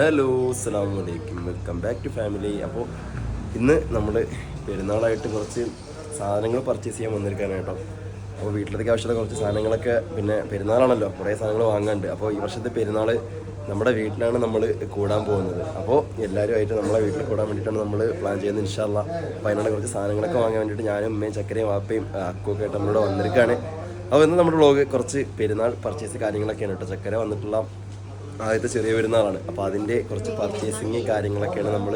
Hello അസ്സാം വലൈക്കും welcome back to family. അപ്പോൾ ഇന്ന് നമ്മൾ പെരുന്നാളായിട്ട് കുറച്ച് സാധനങ്ങൾ പർച്ചേസ് ചെയ്യാൻ വന്നിരിക്കാനായിട്ടോ അപ്പോൾ വീട്ടിലേക്ക് ആവശ്യമുള്ള കുറച്ച് സാധനങ്ങളൊക്കെ പിന്നെ പെരുന്നാളാണല്ലോ. കുറേ സാധനങ്ങൾ വാങ്ങാനുണ്ട് അപ്പോൾ ഈ വർഷത്തെ പെരുന്നാൾ നമ്മുടെ വീട്ടിലാണ് നമ്മൾ കൂടാൻ പോകുന്നത്. അപ്പോൾ എല്ലാവരുമായിട്ട് നമ്മളെ വീട്ടിൽ കൂടാൻ വേണ്ടിയിട്ടാണ് നമ്മൾ പ്ലാൻ ചെയ്യുന്നത് ഇൻഷാല്ല അപ്പോൾ അതിനുള്ള കുറച്ച് സാധനങ്ങളൊക്കെ വാങ്ങാൻ വേണ്ടിയിട്ട് ഞാനും ഉമ്മയും ചക്കരയും വാപ്പയും അക്കുമൊക്കെ ആയിട്ട് നമ്മളിവിടെ വന്നിരിക്കുകയാണ് അപ്പോൾ ഇന്ന് നമ്മുടെ വ്ളോഗ് കുറച്ച് പെരുന്നാൾ പർച്ചേസ് കാര്യങ്ങളൊക്കെയാണ് കേട്ടോ. ചക്കര വന്നിട്ടുള്ള ആദ്യത്തെ ചെറിയ പെരുന്നാളാണ് അപ്പോൾ അതിന്റെ കുറച്ച് പർച്ചേസിങ് കാര്യങ്ങളൊക്കെയാണ് നമ്മൾ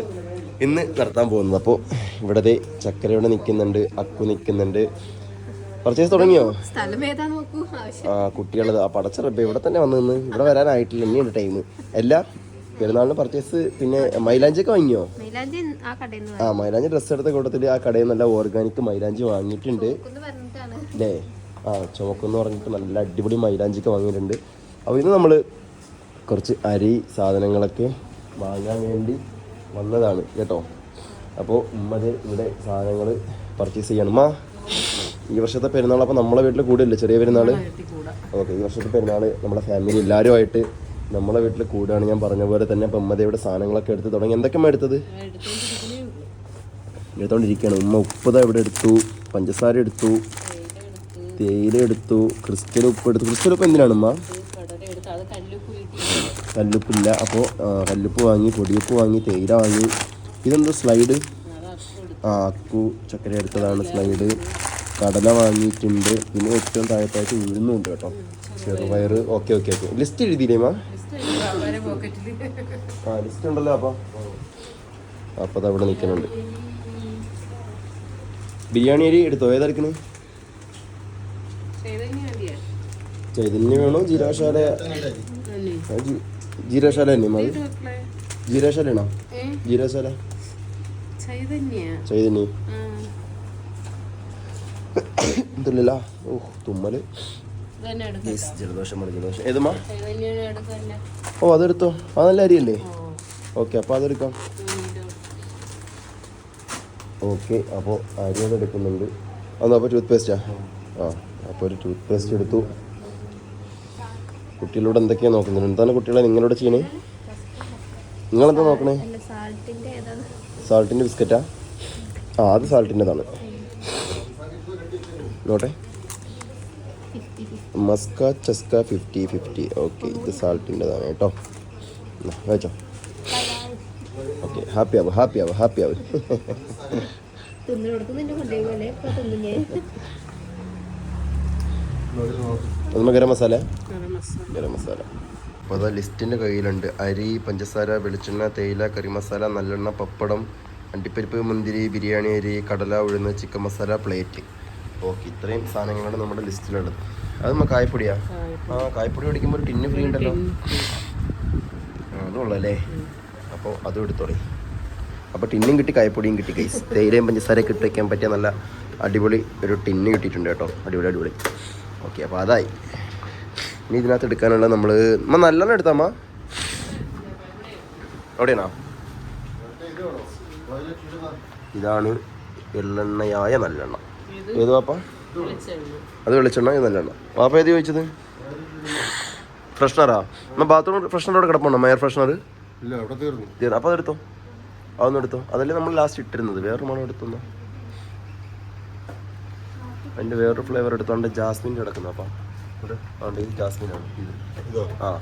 ഇന്ന് നടത്താൻ പോകുന്നത്. അപ്പോൾ ഇവിടെ ചക്കര ഇവിടെ നിൽക്കുന്നുണ്ട് അക്കു നിൽക്കുന്നുണ്ട്. പർച്ചേസ് തുടങ്ങിയോ? ആ കുട്ടികളത് ആ പടച്ച റബ്ബ് ഇവിടെ തന്നെ വന്നു നിന്ന് ഇവിടെ വരാനായിട്ടില്ല ഇനിയുണ്ട് ടൈം എല്ലാ പെരുന്നാളിന് പർച്ചേസ് പിന്നെ മൈലാഞ്ചി ഒക്കെ വാങ്ങിയോ? ആ മൈലാഞ്ചി ഡ്രസ്സ് എടുത്ത കൂട്ടത്തിൽ ആ കടയിൽ നല്ല ഓർഗാനിക് മൈലാഞ്ചി വാങ്ങിയിട്ടുണ്ട്. അല്ലേ ആ ചുമക്കെന്ന് പറഞ്ഞിട്ട് നല്ല അടിപൊളി മൈലാഞ്ചി മൈലാഞ്ചിക്ക് വാങ്ങിയിട്ടുണ്ട്. അപ്പോൾ ഇന്ന് നമ്മൾ കുറച്ച് അരി സാധനങ്ങളൊക്കെ വാങ്ങാൻ വേണ്ടി വന്നതാണ് കേട്ടോ. അപ്പോൾ ഉമ്മത് ഇവിടെ സാധനങ്ങൾ പർച്ചേസ് ചെയ്യണം. ഉമ്മ ഈ വർഷത്തെ പെരുന്നാൾ അപ്പോൾ നമ്മളെ വീട്ടിൽ കൂടില്ല? ചെറിയ പെരുന്നാൾ ഓക്കെ ഈ വർഷത്തെ പെരുന്നാൾ നമ്മുടെ ഫാമിലി എല്ലാവരുമായിട്ട് നമ്മളെ വീട്ടിൽ കൂടുകയാണ് ഞാൻ പറഞ്ഞ പോലെ തന്നെ. അപ്പം ഉമ്മത ഇവിടെ സാധനങ്ങളൊക്കെ എടുത്ത് തുടങ്ങി. എന്തൊക്കെയാണ് എടുത്തത്? എടുത്തോണ്ടിരിക്കുകയാണ് ഉമ്മ ഉപ്പത ഇവിടെ എടുത്തു പഞ്ചസാര എടുത്തു തേയില എടുത്തു. ക്രിസ്റ്റൽ ഉപ്പ് എടുത്തു. ക്രിസ്റ്റൽ ഉപ്പ് എന്തിനാണ് ഉമ്മ? കല്ലുപ്പില്ല. അപ്പോൾ കല്ലുപ്പ് വാങ്ങി പൊടിയുപ്പ് വാങ്ങി തേയില വാങ്ങി. ഇതെന്താ സ്ലൈഡ്? ആ അക്കു ചക്കര എടുത്തതാണ് സ്ലൈഡ്. കടല വാങ്ങിയിട്ടുണ്ട്. പിന്നെ ഏറ്റവും താഴത്തായിട്ട് ഉഴുന്നുണ്ട് കേട്ടോ. ചെറുപയർ. Okay okay okay. ലിസ്റ്റ് എഴുതിയില്ലേ മാ? ആ ലിസ്റ്റ് ഉണ്ടല്ലോ അപ്പോൾ അപ്പോൾ അത് അവിടെ നിൽക്കുന്നുണ്ട്. ബിരിയാണി അരി എടുത്തോ? ഏതെടുക്കണേ ചൈതന്യ വേണോ? ജീരകശാല ആ, ശാല ജീരകശാല തന്നെ മതി ജീരകശാല ആണോ ജീരകശാല ചൈതന്യ. എന്തല്ല ഓ തുമ്മൽ. ജലദോഷം മതി ജലദോഷം. ഏതുമാ? ഓ അതെടുത്തോ. അത് നല്ല അരിയല്ലേ? ഓക്കെ അപ്പോൾ അതെടുക്കാം. ഓക്കെ അപ്പോൾ അരി അതെടുക്കുന്നുണ്ട്. അന്ന് അപ്പോൾ ടൂത്ത് പേസ്റ്റാ ആ അപ്പോൾ ഒരു ടൂത്ത് പേസ്റ്റ് എടുത്തു. കുട്ടികളോട് എന്തൊക്കെയാണ് നോക്കുന്നത്? എന്താണ് കുട്ടികളെ നിങ്ങളോട് ചെയ്യണേ? നിങ്ങളെന്താ നോക്കണേ? സാൾട്ടിന്റെ ബിസ്ക്കറ്റാ? ആ അത് സാൾട്ടിന്റെതാണ് നോട്ടെ മസ്ക ചസ്ക ഫിഫ്റ്റി ഫിഫ്റ്റി. ഓക്കെ ഇത് സാൾട്ടിന്റെതാണ് കേട്ടോ. കഴിച്ചോ? ഓക്കെ ഹാപ്പി ആവും ഹാപ്പി ആവും ഹാപ്പി ആവും. തിന്നിടത്ത് നിന്റെ കൊണ്ടുപോയി ഇപ്പൊ തിന്നുഞ്ഞേ ഗരം മസാല? ഗരം മസാല. അപ്പോൾ അതാ ലിസ്റ്റിന്റെ കയ്യിലുണ്ട്. അരി പഞ്ചസാര വെളിച്ചെണ്ണ തേയില കറി മസാല നല്ലെണ്ണ പപ്പടം അണ്ടിപ്പരിപ്പ് മുന്തിരി ബിരിയാണി അരി കടല ഉഴുന്ന് ചിക്കൻ മസാല പ്ലേറ്റ്. ഓക്കെ ഇത്രയും സാധനങ്ങളാണ് നമ്മുടെ ലിസ്റ്റിലുള്ളത്. അത് നമ്മൾ കായപ്പൊടിയാ? ആ കായപ്പൊടി മേടിക്കുമ്പോൾ ഒരു ടിന്ന് ഫ്രീ ഉണ്ടല്ലോ. ആ, അതുള്ളല്ലേ അപ്പോൾ അതും എടുത്തോളി. അപ്പോൾ ടിന്നും കിട്ടി കായപ്പൊടിയും കിട്ടി കൈസ് തേയിലയും പഞ്ചസാരയും കിട്ടി വയ്ക്കാൻ പറ്റിയ നല്ല അടിപൊളി ഒരു ടിന്ന് കിട്ടിയിട്ടുണ്ട് കേട്ടോ. അടിപൊളി അടിപൊളി. ഓക്കെ അപ്പോൾ അതായി. ഇനി ഇതിനകത്ത് എടുക്കാനുള്ള നമ്മൾ അമ്മ നല്ലെണ്ണം എടുത്താമ്മ എവിടെയാണോ? ഇതാണ് എള്ളെണ്ണയായ നല്ലെണ്ണ. ഏത്? പാപ്പ? അത് വെളിച്ചെണ്ണ ഇത് നല്ലെണ്ണ. പാപ്പ ഏത് ചോദിച്ചത്? ഫ്രഷ്നറാ? എന്നാൽ ബാത്റൂം ഫ്രഷ്നറോടെ കിടപ്പുണ്ടോ മയർ ഫ്രഷ്നർ? ഇല്ല അവിടെ തീർന്നു. തീർന്നു. അപ്പോൾ അതെടുത്തോ. അതൊന്നും എടുത്തോ. അതല്ലേ നമ്മൾ ലാസ്റ്റ് ഇട്ടിരുന്നത്. വേറൊരു മണം എടുത്തൊന്ന് അതിന്റെ വേറൊരു ഫ്ലേവർ എടുത്തോണ്ട് ജാസ്മിൻ കിടക്കുന്നു. അപ്പം അതുകൊണ്ട് ഇത് ജാസ്മിനാണ്. ആണ് ഇതോ? ആ.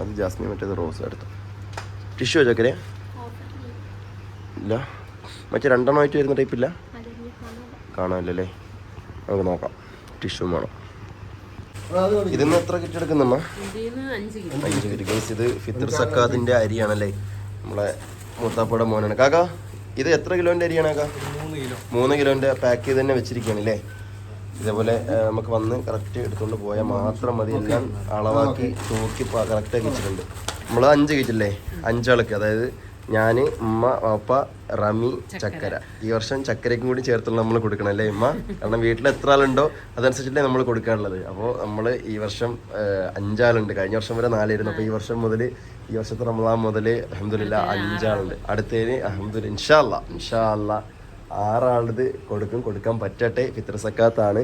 അത് ജാസ്മിൻ മറ്റേത് റോസ് എടുത്തു. ടിഷ്യൂ ചക്കരെ ഇല്ല. മറ്റേ രണ്ടെണ്ണമായിട്ട് വരുന്ന ടൈപ്പില്ല ഇല്ല? കാണാനില്ലല്ലേ? നമുക്ക് നോക്കാം. ടിഷ്യൂ വേണം. ഇതിന്ന് എത്ര കിറ്റ് എടുക്കുന്നമ്മ അഞ്ച് കിറ്റ് ഗൈസ് ഇത് ഫിത്തർ സക്കാദിന്റെ അരിയാണല്ലേ? നമ്മളെ മൂത്താപ്പയുടെ മോനാണ്. കാക്ക ഇത് എത്ര കിലോന്റെ അരിയാണ് കാക്ക? മൂന്ന് കിലോന്റെ പാക്ക് ചെയ്ത് തന്നെ വെച്ചിരിക്കുകയാണ് അല്ലേ ഇതേപോലെ നമുക്ക് വന്ന് കറക്റ്റ് എടുത്തുകൊണ്ട് പോയാൽ മാത്രം മതി. എല്ലാം അളവാക്കി തൂക്കി കറക്റ്റ് ആക്കി വെച്ചിട്ടുണ്ട്. നമ്മൾ അഞ്ച് കിറ്റില്ലേ അഞ്ചാൾക്ക് അതായത് ഞാൻ ഉമ്മ വാപ്പ റമി ചക്കര. ഈ വർഷം ചക്കരയ്ക്കും കൂടി ചേർത്തുള്ള നമ്മൾ കൊടുക്കണം അല്ലേ ഉമ്മ? കാരണം വീട്ടിൽ എത്ര ആളുണ്ടോ അതനുസരിച്ചിട്ടേ നമ്മൾ കൊടുക്കാനുള്ളത്. അപ്പോൾ നമ്മൾ ഈ വർഷം അഞ്ചാളുണ്ട് കഴിഞ്ഞ വർഷം വരെ നാലായിരുന്നു. അപ്പോൾ ഈ വർഷം മുതൽ ഈ വർഷത്തെ റമദാൻ മുതൽ അഹമ്മദില്ല അഞ്ചാളുണ്ട് അടുത്തതിന് അഹമ്മദില്ല ഇൻഷാല്ല ഇൻഷാല്ല ആറാളത് കൊടുക്കും കൊടുക്കാൻ പറ്റട്ടെ ഫിത്ര സക്കാത്താണ്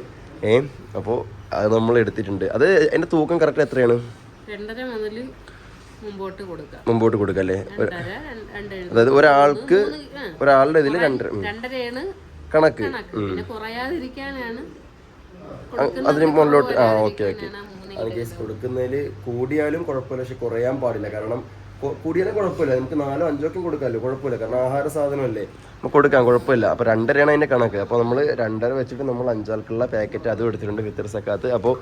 ഏ അപ്പോൾ അത് നമ്മൾ എടുത്തിട്ടുണ്ട്. അത് അതിന്റെ തൂക്കം കറക്റ്റ് എത്രയാണ്? മുമ്പോട്ട് കൊടുക്കുക അല്ലേ? അതായത് ഒരാൾക്ക്. ഒരാളുടെ ഇതിൽ രണ്ടര കണക്ക്. കണക്ക്. പിന്നെ കുറയാതിരിക്കാനാണ് അതിന് മുകളിലോട്ട് ആ ഓക്കെ ഓക്കെ. അത് കേസ് കൊടുക്കുന്നതിൽ കൂടിയാലും കുഴപ്പമില്ല പക്ഷെ കുറയാൻ പാടില്ല. കാരണം കൂടിയാലും കുഴപ്പമില്ല. നമുക്ക് നാലോ അഞ്ചോ ഒക്കെ കൊടുക്കാമല്ലോ. കുഴപ്പമില്ല. കാരണം ആഹാര സാധനമല്ലേ. നമുക്ക് കൊടുക്കാം. കുഴപ്പമില്ല. അപ്പോൾ രണ്ടരയാണ് അതിന്റെ കണക്ക്. അപ്പോൾ നമ്മൾ രണ്ടര വെച്ചിട്ട് നമ്മൾ അഞ്ചാൾക്കുള്ള പാക്കറ്റ് അതും എടുത്തിട്ടുണ്ട് വിത്തർ സക്കാത്ത് അപ്പോൾ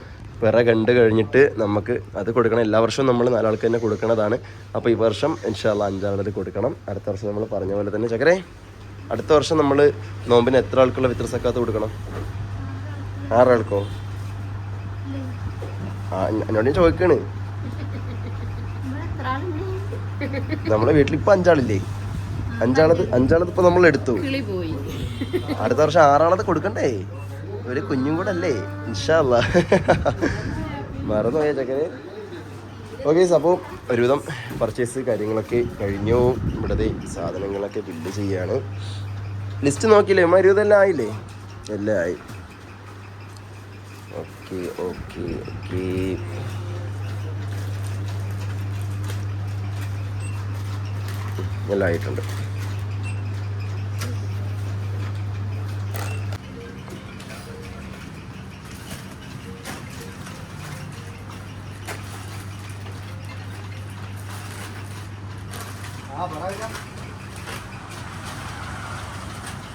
വേറെ കണ്ട് കഴിഞ്ഞിട്ട് നമുക്ക് അത് കൊടുക്കണം. എല്ലാ വർഷവും നമ്മൾ നാലാൾക്ക് തന്നെ കൊടുക്കണതാണ്. അപ്പോൾ ഈ വർഷം ഇൻഷാല്ല അഞ്ചാളത് കൊടുക്കണം. അടുത്ത വർഷം നമ്മൾ പറഞ്ഞ പോലെ തന്നെ. ചക്കരേ അടുത്ത വർഷം നമ്മൾ നോമ്പിന് എത്ര ആൾക്കുള്ള വിത്തർ സക്കാത്ത് കൊടുക്കണം? ആറാൾക്കോ? ആ എന്നോട് ചോദിക്കാണ്. നമ്മളെ വീട്ടിൽ ഇപ്പൊ അഞ്ചാളില്ലേ? അഞ്ചാളത് അഞ്ചാളത് ഇപ്പൊ നമ്മൾ എടുത്തു. അടുത്ത വർഷം ആറാളത് കൊടുക്കണ്ടേ? ഒരു കുഞ്ഞും കൂടെ അല്ലേ? ഇൻഷാല്ല മറന്നുപോയ ചക്കരെ ഓക്കെ അപ്പോൾ ഒരുവിധം പർച്ചേസ് കാര്യങ്ങളൊക്കെ കഴിഞ്ഞു. ഇവിടുത്തെ സാധനങ്ങളൊക്കെ ബില്ല് ചെയ്യാണ്. ലിസ്റ്റ് നോക്കിയില്ലേ? അമ്മ ഇരുപതെല്ലാം ആയില്ലേ? എല്ലാം ആയി. ഓക്കെ ഓക്കെ ഓക്കെ എല്ലാം ആയിട്ടുണ്ട് ആ പറയാം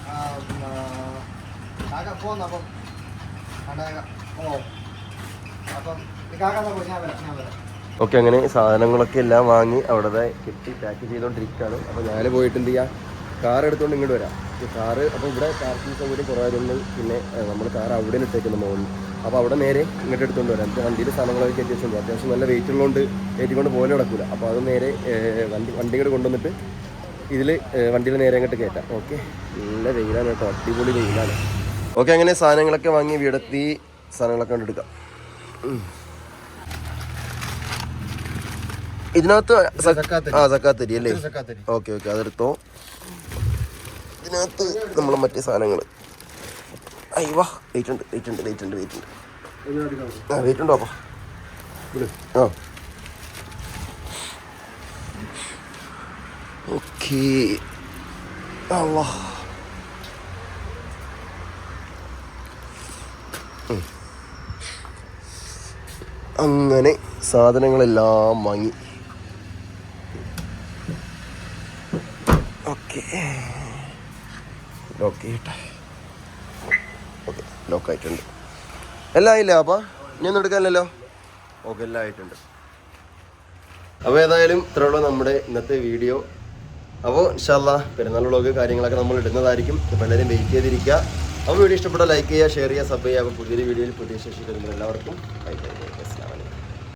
ആ പിന്നെ കാക്ക പോന്ന് അപ്പം കണ്ടേക്കാം ഓ അപ്പം ഈ കാക്ക പോ ഞാൻ വരാം ഞാൻ വരാം ഓക്കെ അങ്ങനെ സാധനങ്ങളൊക്കെ എല്ലാം വാങ്ങി അവിടെ കെട്ടി പാക്ക് ചെയ്തുകൊണ്ടിരിക്കുകയാണ് അപ്പോൾ ഞാൻ പോയിട്ട് എന്ത് ചെയ്യാം? കാർ എടുത്തുകൊണ്ട് ഇങ്ങോട്ട് വരാം. കാറ് അപ്പോൾ ഇവിടെ പാർക്കിംഗ് സൗകര്യം കുറവായതുകൊണ്ട് പിന്നെ നമ്മൾ കാർ അവിടെ ഇട്ടേക്കുന്ന മുകളിൽ. അപ്പോൾ അവിടെ നേരെ ഇങ്ങോട്ട് എടുത്തുകൊണ്ട് വരാം. നമുക്ക് വണ്ടിയിൽ സാധനങ്ങളൊക്കെ വെച്ചിട്ടുണ്ട് അത്യാവശ്യം നല്ല വെയിറ്റ് ഉള്ളതുകൊണ്ട് കയറ്റിക്കൊണ്ട് പോലെ നടക്കില്ല അപ്പോൾ അത് നേരെ വണ്ടി വണ്ടിയുടെ കൊണ്ടുവന്നിട്ട് ഇതിൽ വണ്ടിയിൽ നേരെ അങ്ങോട്ട് കയറ്റാം. ഓക്കെ? നല്ല വെയിലാണ് കേട്ടോ. അടിപൊളി വെയിലാണ്. ഓക്കെ അങ്ങനെ സാധനങ്ങളൊക്കെ വാങ്ങി വീടെത്തി സാധനങ്ങളൊക്കെ കണ്ടെടുക്കാം ഇതിനകത്ത്. ആ സക്കാത്തരി അല്ലേ. ഓക്കെ ഓക്കെ അതെടുത്തോ. ഇതിനകത്ത് നമ്മൾ മറ്റേ സാധനങ്ങൾ അയ്യോ വെയിറ്റ് ഉണ്ട് വെയിറ്റ് ഉണ്ട് വെയിറ്റ് ഉണ്ട് വെയിറ്റ് ഉണ്ട്. ആ വെയിറ്റ് ഉണ്ടോ അപ്പൊ? ആ. ഓക്കെ. അല്ലാ അങ്ങനെ സാധനങ്ങളെല്ലാം വാങ്ങി ഓക്കെ ലോക്ക് ചെയ്യട്ടെ. ഓക്കെ ലോക്ക് ആയിട്ടുണ്ട്. എല്ലാം ആയില്ലേ അപ്പാ? ഇനി ഒന്നും എടുക്കാനില്ലല്ലോ? ഓക്കെ എല്ലാം ആയിട്ടുണ്ട്. അപ്പോൾ ഏതായാലും ഇത്രയുള്ള നമ്മുടെ ഇന്നത്തെ വീഡിയോ. അപ്പോൾ ഇൻഷാല്ല പെരുന്നാൾ വ്ളോഗ് കാര്യങ്ങളൊക്കെ നമ്മൾ ഇടുന്നതായിരിക്കും. പലരും എല്ലാവരും വെയിറ്റ് ചെയ്തിരിക്കുക. അപ്പോൾ വീഡിയോ ഇഷ്ടപ്പെട്ട ലൈക്ക് ചെയ്യുക ഷെയർ ചെയ്യുക സബ് ചെയ്യുക. അപ്പോൾ പുതിയൊരു വീഡിയോയിൽ പുതിയ ശേഷി വരുമ്പോൾ എല്ലാവർക്കും ബൈ ബൈ